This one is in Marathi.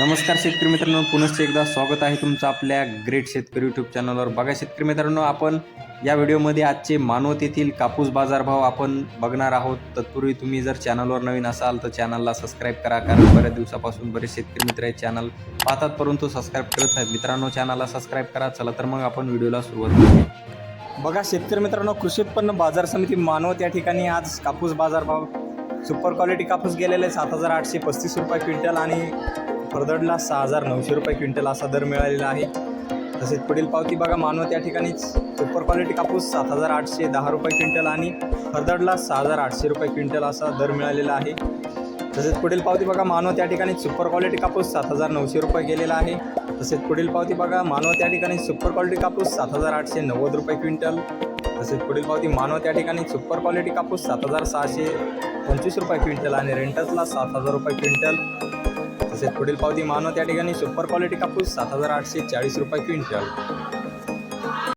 नमस्कार शेतकरी मित्रांनो पुनश्च एकदा स्वागत आहे तुमचं आपल्या ग्रेट शेतकरी यूट्यूब चॅनलवर बघा शेतकरी मित्रांनो आपण या व्हिडिओमध्ये आजचे मानवत येथील कापूस बाजारभाव आपण बघणार आहोत. तत्पूर्वी तुम्ही जर चॅनलवर नवीन असाल तर चॅनलला सबस्क्राईब करा कारण बऱ्याच दिवसापासून बरेच शेतकरी मित्र हे चॅनल पाहतात परंतु सबस्क्राईब करत नाहीत. मित्रांनो चॅनलला सबस्क्राईब करा चला तर मग आपण व्हिडिओला सुरुवात करूया. बघा शेतकरी मित्रांनो कृषी उत्पन्न बाजार समिती मानवत या ठिकाणी आज कापूस बाजारभाव सुपर क्वालिटी कापूस गेलेले सात हजार आठशे पस्तीस रुपये क्विंटल आणि फरदडला सहा हजार नऊशे रुपये क्विंटल असा दर मिळालेला आहे. तसेच पुढील पावती बघा मानवत या ठिकाणीच. सुपर क्वालिटी कापूस सात हजार आठशे दहा रुपये क्विंटल आणि फरदडला सहा हजार आठशे रुपये क्विंटल असा दर मिळालेला आहे. तसेच पुढील पावती बघा मानवत या ठिकाणी सुपर क्वालिटी कापूस सात हजार नऊशे रुपये गेलेला आहे. तसेच पुढील पावती बघा मानवत या ठिकाणी सुपर क्वालिटी कापूस सात हजार आठशे नव्वद रुपये क्विंटल. तसेच पुढील पावती मानवत या ठिकाणी सुपर क्वालिटी कापूस सात हजार सहाशे पंचवीस रुपये क्विंटल आणि रेंटसला सात हजार रुपये क्विंटल. तसेच पुढील पावती मानव त्या ठिकाणी सुपर क्वालिटी कापूस सात हजार आठशे चाळीस रुपये क्विंटल.